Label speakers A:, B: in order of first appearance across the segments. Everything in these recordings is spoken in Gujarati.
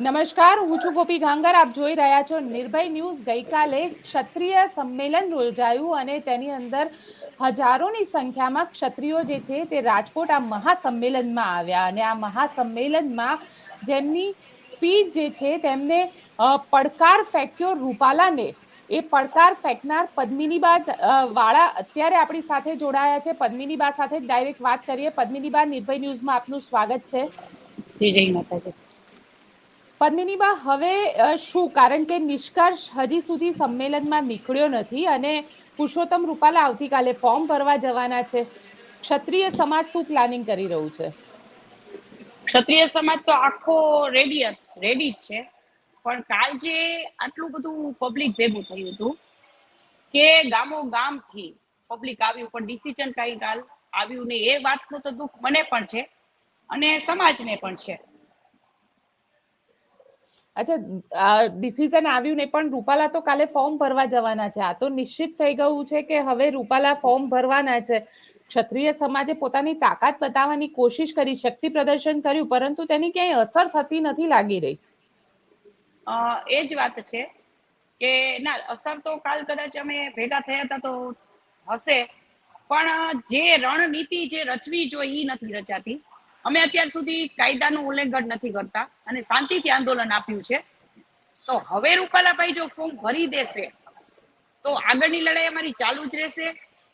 A: નમસ્કાર, હું છું ગોપી ગાંગર આપ જોઈ રહ્યા છો નિર્ભય ન્યૂઝ. ગઈકાલે ક્ષત્રિય સંમેલન યોજાયું અને તેની અંદર હજારોની સંખ્યામાં ક્ષત્રિયો જે છે તે રાજકોટ આ મહાસંમેલનમાં આવ્યા અને આ મહાસંમેલનમાં જેમની સ્પીચ જે છે તેમને પડકાર ફેંક્યો રૂપાલાને. એ પડકાર ફેંકનાર પદ્મિનીબા વાળા અત્યારે આપણી સાથે જોડાયા છે. પદ્મિનીબા સાથે ડાયરેક્ટ વાત કરીએ. પદ્મિનીબા, નિર્ભય ન્યૂઝમાં આપનું સ્વાગત છે.
B: જય જય માતાજી.
A: પદ્મિનીબા, હવે શું? કારણ કે નિષ્કર્ષ હજી સુધી સંમેલનમાં નીકળ્યો નથી અને પુરુષોત્તમ રૂપાલા આવતીકાલે ફોર્મ ભરવા જવાના છે. ક્ષત્રિય સમાજ શું પ્લાનિંગ કરી રહ્યું છે?
B: ક્ષત્રિય સમાજ તો આખો રેડી રેડી જ છે. પણ કાલ જે આટલું બધું પબ્લિક ભેગું થયું હતું કે ગામો ગામથી પબ્લિક આવ્યું, પણ ડિસિઝન કઈ કાલ આવ્યું નહીં. એ વાતનું તો દુઃખ મને પણ છે અને સમાજને પણ છે.
A: અચ્છા ડિસિઝન આવ્યું નહીં પણ રૂપાલા તો કાલે ફોર્મ ભરવા જવાના છે. આ તો નિશ્ચિત થઈ ગયું છે કે હવે રૂપાલા ફોર્મ ભરવાના છે. ક્ષત્રિય સમાજે પોતાની તાકાત બતાવવાની કોશિશ કરી, શક્તિ પ્રદર્શન કર્યું, પરંતુ તેની ક્યાંય અસર થતી નથી લાગી રહી.
B: એ જ વાત છે કે ના, અસર તો કાલ કદાચ અમે ભેગા થયા હતા તો હશે, પણ જે રણનીતિ જે રચવી જોઈએ એ નથી રચાતી. અમે અત્યાર સુધી કાયદાનું ઉલ્લંઘન નથી કરતા અને શાંતિથી આંદોલન આપ્યું છે. તો હવે રૂપાલાભાઈ જો ફોર્મ ભરી દેશે, તો આગળની લડાઈ અમારી ચાલુ જ રહેશે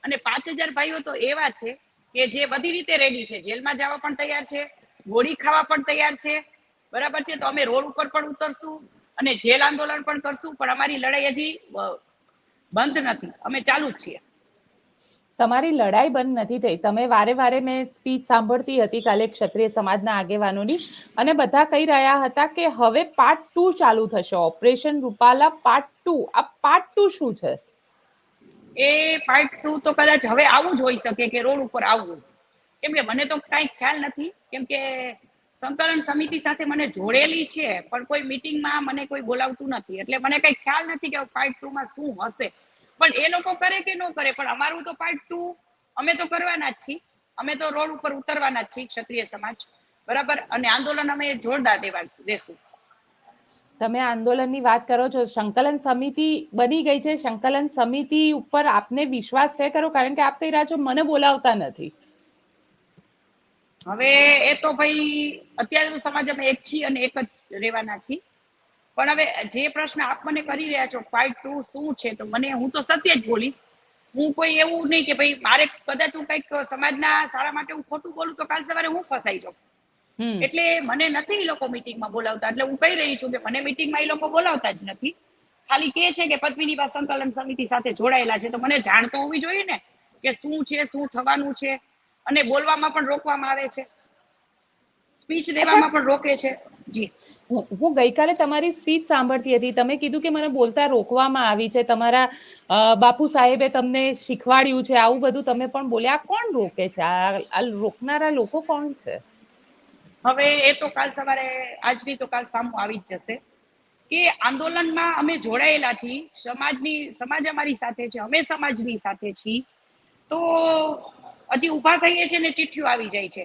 B: અને પાંચ હજાર ભાઈઓ તો એવા છે કે જે બધી રીતે રેડી છે. જેલમાં જવા પણ તૈયાર છે, ગોળી ખાવા પણ તૈયાર છે. બરાબર છે? તો અમે રોડ ઉપર પણ ઉતરશું અને જેલ આંદોલન પણ કરશું, પણ અમારી લડાઈ હજી બંધ નથી. અમે ચાલુ જ છીએ.
A: તમારી લડાઈ બંધ નથી થઈ. તમે વારે વારે મેં સ્પીચ સાંભળતી હતી કાલે ક્ષત્રિય સમાજના આગેવાનોની. અને બધા કહી રહ્યા હતા કે હવે પાર્ટ ટુ ચાલુ થશે. ઓપરેશન રૂપાલા પાર્ટ ટુ આ પાર્ટ ટુ શું છે?
B: એ પાર્ટ ટુ તો કદાચ હવે આવું જ હોઈ શકે કે રોડ ઉપર આવવું કેમ કે મને તો કાંઈ ખ્યાલ નથી. કેમ કે સંકલન સમિતિ સાથે મને જોડેલી છે, પણ કોઈ મિટિંગમાં મને કોઈ બોલાવતું નથી. એટલે મને કઈ ખ્યાલ નથી કે પાર્ટ ટુ માં શું હશે. પણ એ લોકો કરે કે ન કરે? પણ અમારું તો પાર્ટ ટુ અમે તો કરવાના જ છીએ. અમે તો રોડ ઉપર ઉતરવાના જ છીએ ક્ષત્રિય સમાજ. બરાબર? અને આંદોલન અમે જોરદાર દેવા દેશું.
A: તમે આંદોલનની વાત કરો છો. સંકલન સમિતિ બની ગઈ છે. સંકલન સમિતિ ઉપર આપને વિશ્વાસ છે કરો કારણ કે આપ કહી રહ્યા છો મને બોલાવતા નથી.
B: હવે એ તો ભાઈ અત્યારે તો સમાજ અમે એક છીએ અને એક જ રહેવાના છીએ. પણ હવે જે પ્રશ્ન આપ મને કરી રહ્યા છો પાર્ટ ટુ શું છે? તો મને હું તો સત્ય જ બોલીશ. હું કોઈ એવું નહીં કે ભાઈ મારે કદાચ હું કંઈક સમાજના સારા માટે હું ખોટું બોલું તો કાલ સવારે હું ફસાઈ જાઉં. એટલે મને નથી એ લોકો મિટિંગમાં બોલાવતા. એટલે હું કહી રહી છું કે મને મિટિંગમાં એ લોકો બોલાવતા જ નથી. ખાલી કે છે કે પદ્મિની પાસે સંકલન સમિતિ સાથે જોડાયેલા છે. તો મને જાણ તો હોવી જોઈએ ને કે શું છે શું થવાનું છે? અને બોલવામાં પણ રોકવામાં આવે છે. સ્પીચ દેવામાં પણ રોકે છે. જી.
A: હું ગઈકાલે તમારી સ્પીચ સાંભળતી હતી. તમે કીધું કે મને બોલતા રોકવામાં આવી છે. તમારા બાપુ સાહેબે તમને શીખવાડ્યું છે. આવું બધું તમે પણ બોલ્યા. કોણ રોકે છે? આ આ રોકનારા લોકો કોણ છે?
B: હવે એ તો કાલ સવારે આજની તો કાલ સામું આવી જ જશે કે આંદોલનમાં અમે જોડાયેલા છીએ. સમાજની સમાજ અમારી સાથે છે. અમે સમાજની સાથે છીએ. તો હજી ઊભા થઈએ છીએ ને ચિઠ્ઠીઓ આવી જાય છે.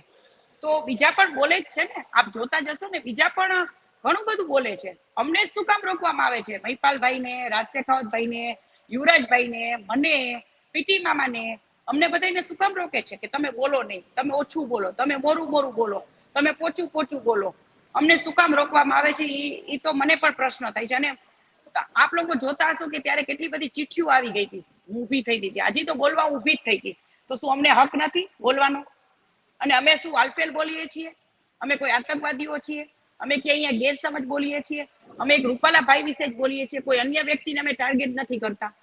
B: તો બીજા પણ બોલે જ છે ને. આપ જોતા જશો ને, બીજા પણ ઘણું બધું બોલે છે. અમને શું કામ રોકવામાં આવે છે? મહિપાલભાઈને રાજ યુવરાજભાઈ યુવરાજભાઈને, મને, પીટી મામાને, અમને બધાને શું કામ રોકે છે કે તમે બોલો નહીં? તમે ઓછું બોલો, તમે મોરું મોરું બોલો, તમે પોચું પોચું બોલો. અમને શું કામ રોકવામાં આવે છે? એ તો મને પણ પ્રશ્ન થાય છે. અને આપ લોકો જોતા હશો કે ત્યારે કેટલી બધી ચીઠીઓ આવી ગઈ હતી. હું ઊભી થઈ ગઈ હતી. હજી તો બોલવા ઊભી જ થઈ હતી તો શું અમને હક નથી બોલવાનો? અને અમે શું આલફેલ બોલીએ છીએ? અમે કોઈ આતંકવાદીઓ છીએ? અમે કે અહીંયા ગેરસમજ બોલીએ છીએ? અમે એક રૂપાલાભાઈ વિશે જ બોલીએ છીએ? કોઈ અન્ય વ્યક્તિને અમે ટાર્ગેટ નથી કરતા.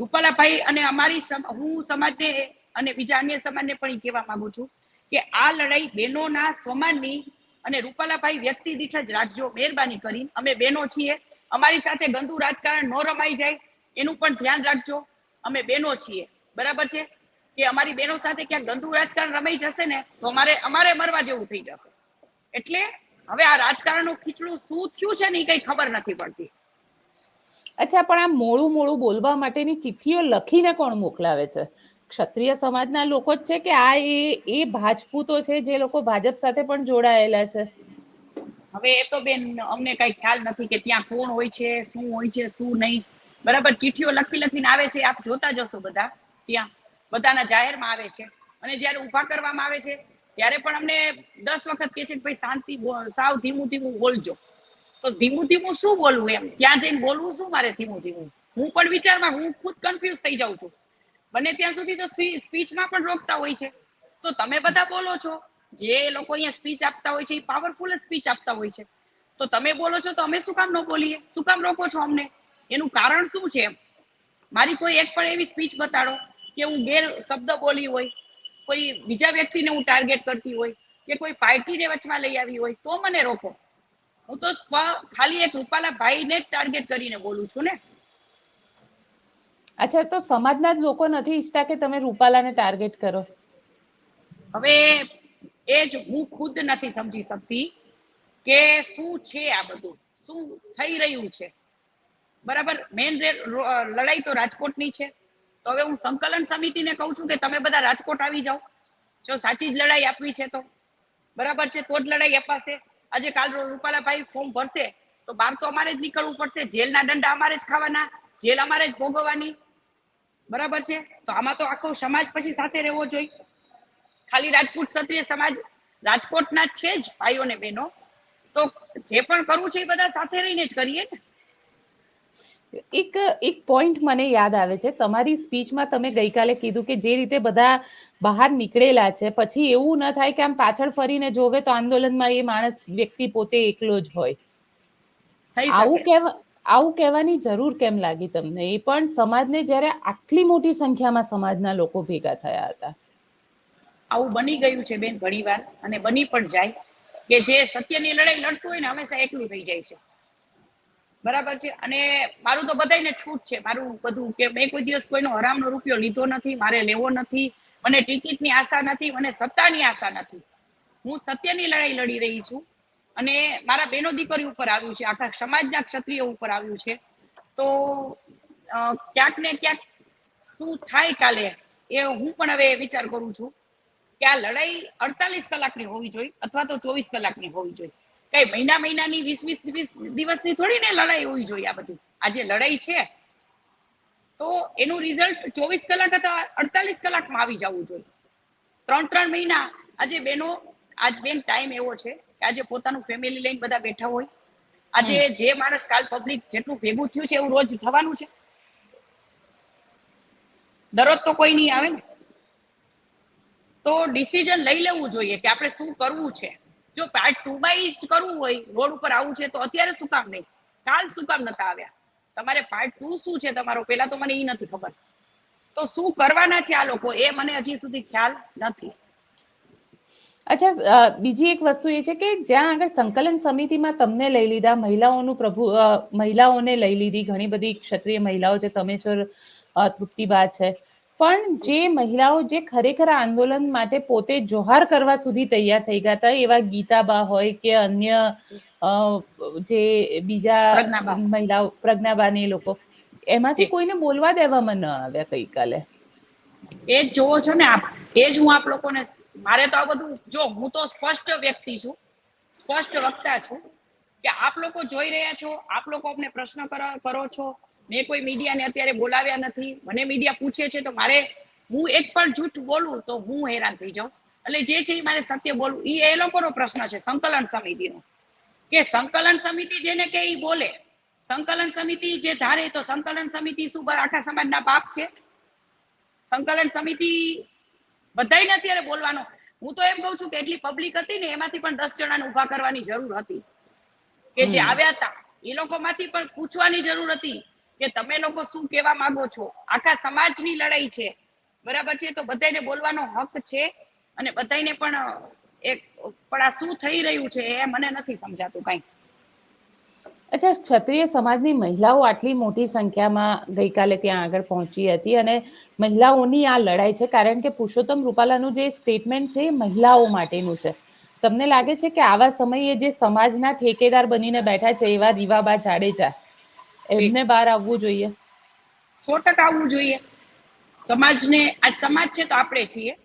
B: રૂપાલાભાઈ અને અમારી હું સમાજને અને બીજા અન્ય સમાજને પણ એ કહેવા માંગુ છું કે આ લડાઈ બહેનોના સ્વમાનની અને રૂપાલાભાઈ વ્યક્તિ દીઠ જ રાખજો, મહેરબાની કરીને. અમે બહેનો છીએ. અમારી સાથે ગંદુ રાજકારણ ન રમાઈ જાય. એનું પણ ધ્યાન રાખજો. અમે બહેનો છીએ. બરાબર છે? કે અમારી બહેનો સાથે ક્યાંક ગંદુ રાજકારણ રમાઈ જશે ને તો અમારે અમારે મરવા જેવું થઈ જશે. એટલે હવે આ રાજકારણનું ખીચડું શું થયું છે ને એ કઈ ખબર નથી પડતી.
A: અચ્છા પણ આ મોડું મોડું બોલવા માટેની ચિઠ્ઠીઓ લખીને કોણ મોકલાવે છે? ક્ષત્રિય સમાજના લોકો જ છે કે આ એ એ ભાજપૂતો છે જે લોકો ભાજપ સાથે પણ જોડાયેલા છે?
B: હવે એ તો બેન અમને કઈ ખ્યાલ નથી કે ત્યાં કોણ હોય છે શું હોય છે શું નહીં. બરાબર ચિઠ્ઠીઓ લખી લખીને આવે છે આપ જોતા જશો બધા ત્યાં. બધાના જાહેરમાં આવે છે. અને જ્યારે ઊભા કરવામાં આવે છે, ત્યારે પણ અમને દસ વખત કહે છે કે ભાઈ શાંતિ સાવ ધીમું ધીમું બોલજો. તો ધીમું ધીમું શું બોલવું એમ? ત્યાં જઈને બોલવું શું મારે ધીમું ધીમું? હું પણ વિચારમાં, હું ખુદ કન્ફ્યુઝ થઈ જાઉં છું. બને ત્યાં સુધી તો સ્પીચમાં પણ રોકતા હોય છે. તો તમે બધા બોલો છો. જે લોકો અહીંયા સ્પીચ આપતા હોય છે, એ પાવરફુલ સ્પીચ આપતા હોય છે. તો તમે બોલો છો તો અમે શું કામ ન બોલીએ? શું કામ રોકો છો અમને? એનું કારણ શું છે મારી કોઈ એક પણ એવી સ્પીચ બતાડો. કે હું ગેર શબ્દ બોલી હોય કોઈ બીજા વ્યક્તિને હું ટાર્ગેટ કરતી હોય કે કોઈ પાર્ટીને વચમાં લઈ આવી હોય તો મને રોકો. હું તો ખાલી એક રૂપાલા ભાઈને જ ટાર્ગેટ કરીને બોલું છું ને.
A: અચ્છા તો સમાજના જ લોકો નથી ઈચ્છતા કે તમે રૂપાલાને ટાર્ગેટ કરો?
B: હવે એ જ હું ખુદ નથી સમજી શકતી કે શું છે આ બધું શું થઈ રહ્યું છે. બરાબર મેન લડાઈ તો રાજકોટની છે. તો હવે હું સંકલન સમિતિને કહું છું કે તમે બધા રાજકોટ આવી જાઓ. જો સાચી જ લડાઈ આપવી છે તો. બરાબર છે? તો જ લડાઈ અપાશે. આજે કાલ રૂપાલાભાઈ ફોર્મ ભરશે, તો બહાર તો અમારે જ નીકળવું પડશે. જેલના દંડા અમારે જ ખાવાના, જેલ અમારે જ ભોગવવાની. બરાબર છે? તો આમાં તો આખો સમાજ પછી સાથે રહેવો જોઈએ. ખાલી રાજપૂત ક્ષત્રિય સમાજ રાજકોટના છે જ ભાઈઓ ને બહેનો. તો જે પણ કરવું છે એ બધા સાથે રહીને જ કરીએ ને.
A: એક એક પોઈન્ટ મને યાદ આવે છે. તમારી સ્પીચમાં તમે ગઈકાલે કીધું કે જે રીતે બધા બહાર નીકળેલા છે પછી એવું ન થાય કે આમ પાછળ ફરીને જોવે તો આંદોલનમાં એ માણસ વ્યક્તિ પોતે એકલો જ હોય. આવું કહેવા આવું કહેવાની જરૂર કેમ લાગી તમને? એ પણ સમાજને જ્યારે આટલી મોટી સંખ્યામાં સમાજના લોકો ભેગા થયા હતા.
B: આવું બની ગયું છે બેન ઘણીવાર અને બની પણ જાય કે જે સત્યની લડાઈ લડતું હોય ને હંમેશા એકલું થઈ જાય છે. બરાબર છે? અને મારું તો બધાયને છૂટ છે. મારું બધું કે મેં કોઈ દિવસ કોઈનો હરામનો રૂપિયો લીધો નથી, મારે લેવો નથી, મને ટિકિટની આશા નથી, મને સત્તાની આશા નથી. હું સત્યની લડાઈ લડી રહી છું અને મારા બેનો દીકરી ઉપર આવ્યું છે, આખા સમાજના ક્ષત્રિય ઉપર આવ્યું છે. તો ક્યાંક ને ક્યાંક શું થાય કાલે એ હું પણ હવે વિચાર કરું છું કે આ લડાઈ અડતાલીસ કલાકની હોવી જોઈએ અથવા તો ચોવીસ કલાકની હોવી જોઈએ. કઈ મહિના મહિનાની વીસ વીસ વીસ દિવસની થોડી ને લડાઈ હોવી જોઈએ આ બધી. આ જે લડાઈ છે તો એનું રિઝલ્ટ ચોવીસ કલાક અથવા અડતાલીસ કલાકમાં આવી જવું જોઈએ. ત્રણ ત્રણ મહિના આજે બેનો આજ બેન ટાઈમ એવો છે કે આજે પોતાનું ફેમિલી લઈને બધા બેઠા હોય. આજે જે માણસ કાલ પબ્લિક જેટલું ભેગું થયું છે એવું રોજ થવાનું છે. દરરોજ તો કોઈ નહીં આવે ને. તો ડિસિઝન લઈ લેવું જોઈએ કે આપણે શું કરવું છે. જો પાર્ટ ટુ બાય જ કરવું હોય, રોડ ઉપર આવું છે, તો અત્યારે શું કામ નહીં. કાલ શું કામ નતા આવ્યા? તમારે પાર્ટ ટુ શું છે તમારો? પેલા તો મને એ નથી ખબર. તો શું કરવાના છે આ લોકો? એ મને હજી સુધી ખ્યાલ નથી.
A: અચ્છા બીજી એક વસ્તુ એ છે કે જ્યાં આગળ સંકલન સમિતિમાં તમને લઈ લીધા, મહિલાઓનું પ્રભુ મહિલાઓને લઈ લીધી ઘણી બધી ક્ષત્રિય મહિલાઓ છે, તમે છો તૃપ્તિબા છે. પણ જે મહિલાઓ જે ખરેખર આંદોલન માટે પોતે જોહાર કરવા સુધી તૈયાર થઈ ગયા હતા એવા ગીતાબા હોય કે અન્ય જે. બીજા મહિલાઓ પ્રજ્ઞાબા ને એ લોકો એમાંથી કોઈને બોલવા દેવામાં ન આવ્યા ગઈકાલે?
B: એ જ જોવો છો ને આપ એ જ હું આપ લોકોને મારે તો આ બધું જો હું તો સ્પષ્ટ વ્યક્તિ છું સ્પષ્ટ વક્તા છું કે આપ લોકો જોઈ રહ્યા છો આપ લોકો અમને પ્રશ્ન કરો છો મેં કોઈ મીડિયાને અત્યારે બોલાવ્યા નથી. મને મીડિયા પૂછે છે તો મારે હું એક પણ જૂઠ બોલું તો હું હેરાન થઈ જાઉં. એટલે જે છે મારે સત્ય બોલવું. એ એ લોકોનો પ્રશ્ન છે સંકલન સમિતિનો. કે સંકલન સમિતિ જેને કે એ બોલે. સંકલન સમિતિ જે ધારે તો સંકલન સમિતિ શું આખા સમાજના બાપ છે? સંકલન સમિતિ બધાયને અત્યારે બોલવાનો. હું તો એમ કહું છું કે એટલી પબ્લિક હતી ને એમાંથી પણ દસ જણાને ઊભા કરવાની જરૂર હતી. કે જે આવ્યા હતા એ લોકોમાંથી પણ પૂછવાની જરૂર હતી. કે તમે લોકો શું કહેવા માંગો છો? આખા સમાજની લડાઈ છે. બરાબર છે? તો બધાને બોલવાનો હક છે. અને બધાને પણ એક, પણ આ શું થઈ રહ્યું છે એ મને નથી સમજાતું કાંઈ.
A: અચ્છા, ક્ષત્રિય સમાજની મહિલાઓ આટલી મોટી સંખ્યામાં ગઈકાલે ત્યાં આગળ પહોંચી હતી અને મહિલાઓની આ લડાઈ છે. કારણ કે પુરુષોત્તમ રૂપાલાનું જે સ્ટેટમેન્ટ છે એ મહિલાઓ માટેનું છે. તમને લાગે છે કે આવા સમયે જે સમાજના ઠેકેદાર બનીને બેઠા છે એવા રીવાબા જાડેજા એમને બહાર આવવું જોઈએ.
B: સો ટકા આવવું જોઈએ. સમાજને આજ સમાજ છે તો આપણે છીએ.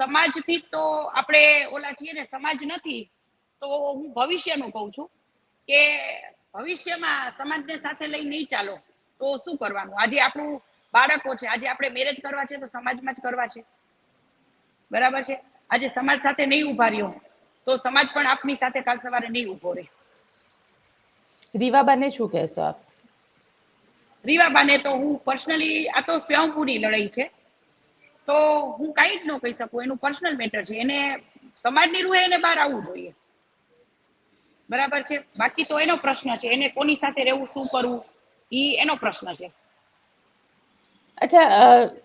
B: સમાજથી તો આપણે ઓલા છીએ ને સમાજ નથી તો હું ભવિષ્યનું કહું છું કે ભવિષ્યમાં સમાજને સાથે લઈ નહીં ચાલો તો શું કરવાનું? આજે આપણું બાળકો છે આજે આપણે મેરેજ કરવા છે તો સમાજમાં જ કરવા છે. બરાબર છે? આજે સમાજ સાથે નહીં ઊભા રહ્યો તો સમાજ પણ આપની સાથે કાલ સવારે નહીં ઊભો રહે.
A: રીવાબાને શું કહેશો આપ?
B: રીવાબાને તો હું પર્સનલી આ તો સ્વયંભૂની લડાઈ છે. તો હું કાંઈ જ ન કહી શકું એનું પર્સનલ મેટર છે. એને સમાજની રૂહે એને બહાર આવવું જોઈએ. બરાબર છે? બાકી તો એનો પ્રશ્ન છે. એને કોની સાથે રહેવું શું કરવું એ એનો પ્રશ્ન છે.
A: અચ્છા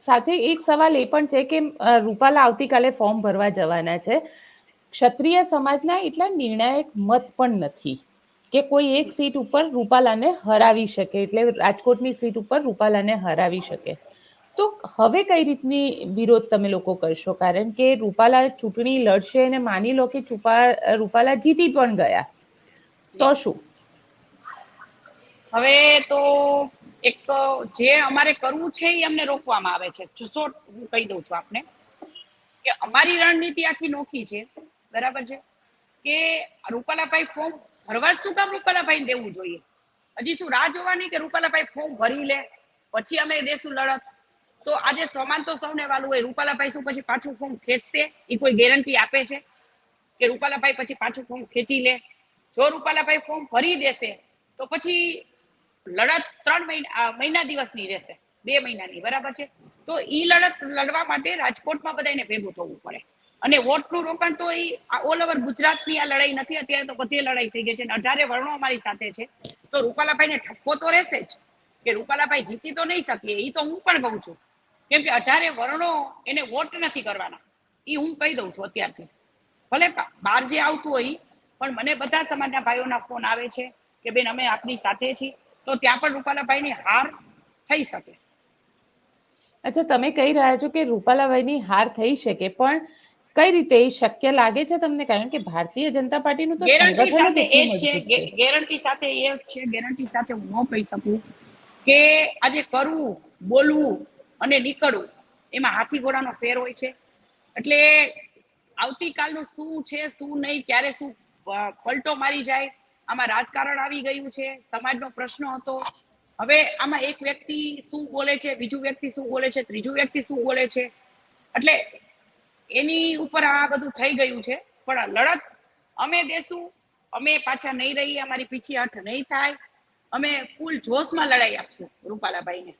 A: સાથે એક સવાલ એ પણ છે કે રૂપાલા આવતીકાલે ફોર્મ ભરવા જવાના છે. ક્ષત્રિય સમાજના એટલા નિર્ણાયક મત પણ નથી. કે કોઈ એક સીટ ઉપર રૂપાલાને હરાવી શકે એટલે રાજકોટની સીટ ઉપર રૂપાલાને હરાવી શકે. તો હવે કઈ રીતની વિરોધ તમે લોકો કરશો? કારણ કે રૂપાલા ચૂંટણી લડશે અને માની લો કે ચૂપા રૂપાલા જીતી પણ ગયા. તો શું?
B: હવે તો એક જે અમારે કરવું છે એ અમને રોકવામાં આવે છે. જુસો હું કહી દઉં છું આપને કે અમારી રણનીતિ આખી નોખી છે. બરાબર છે? કે રૂપાલાભાઈ ફોર્મ ભરવા શું કામ રૂપાલાભાઈ દેવું જોઈએ? હજી શું રાહ જોવાની કે રૂપાલાભાઈ ફોર્મ ભરી લે, પછી અમે દેશું લડત? તો આજે સમાન તો સૌને વાલું હોય, રૂપાલાભાઈ શું પછી પાછું ફોર્મ ખેંચશે? એ કોઈ ગેરંટી આપે છે કે રૂપાલાભાઈ પછી પાછું ફોર્મ ખેંચી લે? જો રૂપાલાભાઈ ફોર્મ ભરી દેશે, તો પછી લડત ત્રણ મહિના મહિના દિવસની રહેશે, બે મહિનાની, બરાબર છે? તો એ લડત લડવા માટે રાજકોટમાં બધાને ભેગું થવું પડે. અને વોટનું રોકાણ તો એ ઓલ ઓવર ગુજરાતની આ લડાઈ નથી. અત્યારે તો બધી લડાઈ થઈ ગઈ છે અઢારે વર્ણો અમારી સાથે છે. તો રૂપાલાભાઈને ઠપકો તો રહેશે જ કે રૂપાલાભાઈ જીતી તો નહીં શકે, એ તો હું પણ કહું છું. કેમ કે અઢારે વર્ણો એને વોટ નથી કરવાના, એ હું કહી દઉં છું અત્યારથી. ભલે બાર જે આવતું હોય, પણ મને બધા સમાજના ભાઈઓના ફોન આવે છે કે બેન અમે આપની સાથે છીએ, તો ત્યાં પણ રૂપાલાભાઈની હાર થઈ શકે.
A: અચ્છા, તમે કહી રહ્યા છો કે રૂપાલાભાઈની હાર થઈ શકે, પણ કઈ રીતે એ શક્ય લાગે છે તમને? કારણ કે ભારતીય જનતા પાર્ટીનું તો
B: ગેરંટી સાથે એ છે ગેરંટી સાથે એ છે ગેરંટી સાથે હું ન કહી શકું કે આજે કરવું બોલવું અને નીકળવું એમાં હાથી ઘોડાનો ફેર હોય છે. એટલે આવતીકાલનું શું છે શું નહીં ક્યારે શું પલટો મારી જાય આમાં રાજકારણ આવી ગયું છે સમાજનો પ્રશ્ન હતો. હવે આમાં એક વ્યક્તિ શું બોલે છે બીજું વ્યક્તિ શું બોલે છે ત્રીજું વ્યક્તિ શું બોલે છે? એટલે એની ઉપર આ બધું થઈ ગયું છે. પણ લડત અમે દેશું અમે પાછા નહીં રહીએ અમારી પીછી હઠ નહીં થાય. અમે ફૂલ જોશમાં લડાઈ આપશું રૂપાલાભાઈને.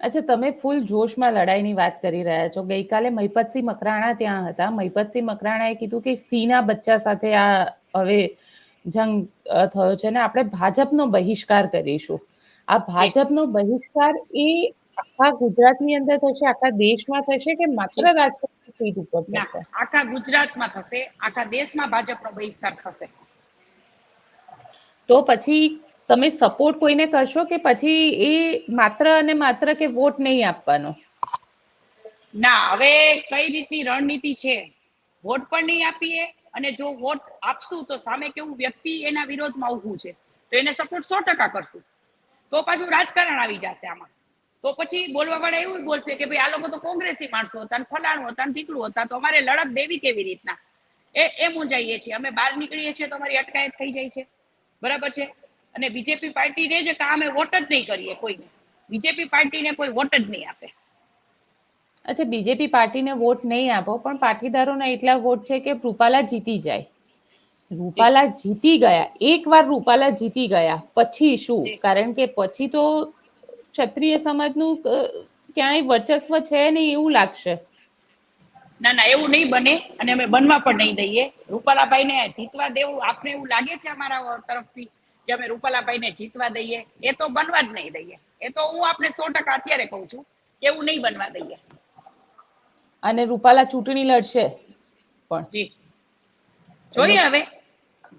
A: અચ્છા તમે ફૂલ જોશમાં લડાઈની વાત કરી રહ્યા છો. ગઈકાલે મહિપતસિંહ મકરાણા ત્યાં હતા. મહિપતસિંહ મકરાણાએ કીધું કે સિંહના બચ્ચા સાથે આ હવે જંગ થયો છે ને આપણે ભાજપનો બહિષ્કાર કરીશું. આ ભાજપનો બહિષ્કાર એ આખા ગુજરાતની અંદર થશે આખા દેશમાં થશે કે માત્ર રાજકોટની સીટ ઉપર થશે?
B: આખા ગુજરાતમાં થશે આખા દેશમાં ભાજપનો બહિષ્કાર થશે.
A: તો પછી તમે સપોર્ટ કોઈને કરશો કે પછી એ માત્ર અને માત્ર કે વોટ નહીં આપવાનો?
B: ના હવે કઈ રીતની રણનીતિ છે? વોટ પણ નહીં આપીએ અને જો વોટ આપશું તો સામે કેવું વ્યક્તિ એના વિરોધમાં ઊભું છે તો એને સપોર્ટ સો ટકા કરશું. તો પાછું રાજકારણ આવી જશે આમાં. તો પછી બોલવા વાળા એવું બોલશે કે ભાઈ આ લોકો તો કોંગ્રેસી માણસો હતા ને ફલાણું હતા ને ઢીકડું હતા તો અમારે લડત દેવી કેવી રીતના? એ એ મૂંઝાઈએ છીએ. અમે બહાર નીકળીએ છીએ તો અમારી અટકાયત થઈ જાય છે. બરાબર છે? અને બીજેપી પાર્ટીને જ કામ અમે વોટ જ નહીં કરીએ કોઈને. બીજેપી પાર્ટીને કોઈ વોટ જ નહીં આપે.
A: અચ્છા બીજેપી પાર્ટીને વોટ નહીં આપો પણ પાટીદારોના એટલા વોટ છે કે રૂપાલા જીતી જાય. રૂપાલા જીતી ગયા. એકવાર રૂપાલા જીતી ગયા. પછી શું? કારણ કે પછી તો ક્ષત્રિય સમાજનું ક્યાંય વર્ચસ્વ છે નહીં એવું લાગશે?
B: ના ના એવું નહીં બને અને અમે બનવા પણ નહીં દઈએ. રૂપાલાભાઈને જીતવા દેવું આપને એવું લાગે છે અમારા તરફથી કે અમે રૂપાલાભાઈને જીતવા દઈએ? એ તો બનવા જ નહીં દઈએ. એ તો હું આપને સો ટકા અત્યારે કહું છું કે એવું નહીં બનવા દઈએ.
A: અને રૂપાલા ચૂંટણી લડશે પણ.
B: જી. જોઈએ હવે.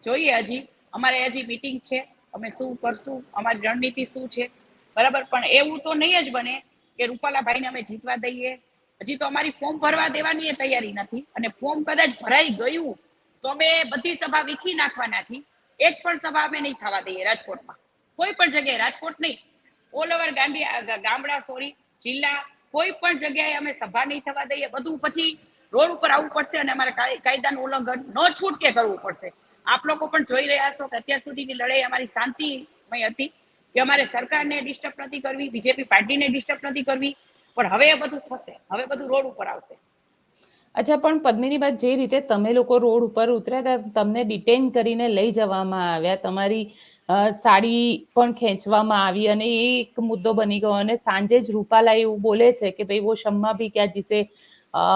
B: જોઈએ હજી. અમારે હજી મીટિંગ છે. અમે શું કરશું? અમારી રણનીતિ શું છે? બરાબર? પણ એવું તો નહીં જ બને કે રૂપાલાભાઈને અમે જીતવા દઈએ. હજી તો અમારી ફોર્મ ભરવા દેવાની એ તૈયારી નથી. અને ફોર્મ કદાચ ભરાઈ ગયું તો અમે બધી સભા વીખી નાખવાના છીએ. એક પણ સભા અમે નહીં થવા દઈએ રાજકોટમાં. કોઈ પણ જગ્યાએ, રાજકોટ નહીં. ઓલ ઓવર ગાંધી ગામડા સોરી જિલ્લા, કોઈ પણ જગ્યાએ અમે સભા નહીં થવા દઈએ. બધું પછી રોડ ઉપર આવવું પડશે અને અમારે કાય- કાયદાનું ઉલ્લંઘન ન છૂટકે કરવું પડશે. આપ લોકો પણ જોઈ રહ્યા છો કે અત્યાર સુધીની લડાઈ અમારી શાંતિમય હતી. કે અમારે સરકારને ડિસ્ટર્બ નથી કરવી બીજેપી પાર્ટીને ડિસ્ટર્બ નથી કરવી, પણ હવે એ બધું થશે, હવે બધું રોડ ઉપર આવશે.
A: અચ્છા, પણ પદ્મિનીબા જે રીતે તમે લોકો રોડ ઉપર ઉતર્યા તમને ડિટેન કરીને લઈ જવામાં આવ્યા, તમારી સાડી પણ ખેંચવામાં આવી અને એ એક મુદ્દો બની ગયો અને સાંજે જ રૂપાલા એવું બોલે છે કે ભાઈ, વો શમ્મા ભી ક્યાં જીસે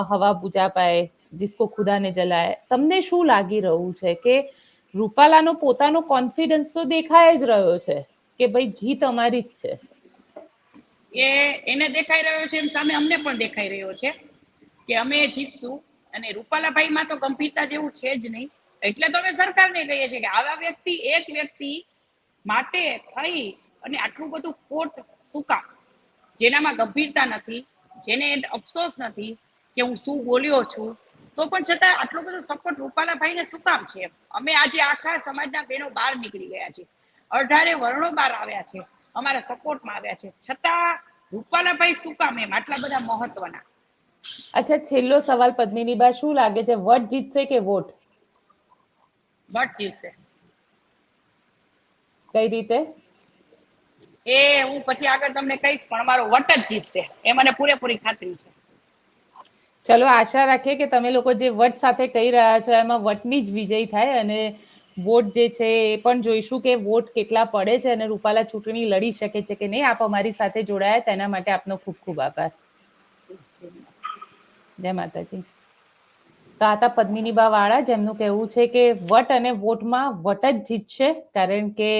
A: હવા બુજા પાએ જિસકો ખુદાને જલાય. તમને શું લાગી રહ્યું છે કે રૂપાલાનો પોતાનો કોન્ફિડન્સ તો દેખાય જ રહ્યો છે? કે ભાઈ જીત અમારી જ છે.
B: એ એને દેખાઈ રહ્યો છે, એમ સામે અમને પણ દેખાઈ રહ્યો છે કે અમે જીતશું અને રૂપાલાભાઈમાં તો ગંભીરતા જેવું છે જ નહીં. એટલે તો અમે સરકારને કહીએ છીએ કે આવા વ્યક્તિ, એક વ્યક્તિ માટે થઈ અને આટલું બધું શું કામ? જેનામાં ગંભીરતા નથી, જેને અફસોસ નથી કે હું શું બોલ્યો છું, તો પણ છતાં આટલો બધો સપોર્ટ રૂપાલાભાઈને શું કામ છે? અમે આજે આખા સમાજના બહેનો બહાર નીકળી ગયા છે અઢારે વર્ણો બહાર આવ્યા છે અમારા સપોર્ટમાં આવ્યા છે. છતાં રૂપાલાભાઈ શું કામ એમ? આટલા બધા મહત્વના.
A: અચ્છા છેલ્લો સવાલ પદ્મિની બા શું લાગે છે વટ જીતશે કે વોટ?
B: બટ જીતશે.
A: કઈ રીતે?
B: એ હું પછી આગળ તમને કહીશ પણ અમારો વટ જ જીતશે. એ મને પૂરેપૂરી ખાતરી છે.
A: ચલો આશા રાખીએ કે તમે લોકો જે વટ સાથે કહી રહ્યા છો એમાં વટની જ વિજય થાય અને વોટ જે છે એ પણ જોઈશું કે વોટ કેટલા પડે છે અને રૂપાલા ચૂંટણી લડી શકે છે કે નહીં. આપ અમારી સાથે જોડાયા. તેના માટે આપનો ખૂબ ખૂબ આભાર. જય માતાજી. તો આ પદ્મિની પદ્મિનીબા વાળા, જેમનું કહેવું છે કે વટ અને વોટમાં વટ જ જીતશે કારણ કે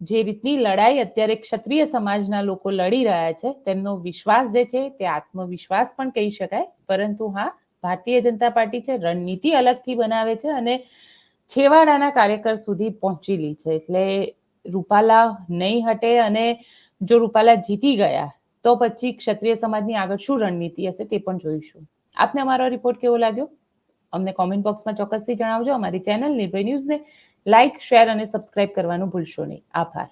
A: જે રીતની લડાઈ અત્યારે ક્ષત્રિય સમાજના લોકો લડી રહ્યા છે, તેમનો વિશ્વાસ જે છે તે આત્મવિશ્વાસ પણ કહી શકાય. પરંતુ હા, ભારતીય જનતા પાર્ટી છે, રણનીતિ અલગથી બનાવે છે અને છેવાડાના કાર્યકર સુધી પહોંચેલી છે. એટલે રૂપાલા નહીં હટે અને જો રૂપાલા જીતી ગયા, તો પછી ક્ષત્રિય સમાજની આગળ શું રણનીતિ હશે તે પણ જોઈશું. આપને અમારો રિપોર્ટ કેવો લાગ્યો? અમને કોમેન્ટ બોક્સમાં ચોક્કસથી જણાવજો. અમારી ચેનલ નિર્ભય ન્યૂઝને લાઇક શેર અને સબસ્ક્રાઇબ કરવાનું ભૂલશો નહીં. આભાર.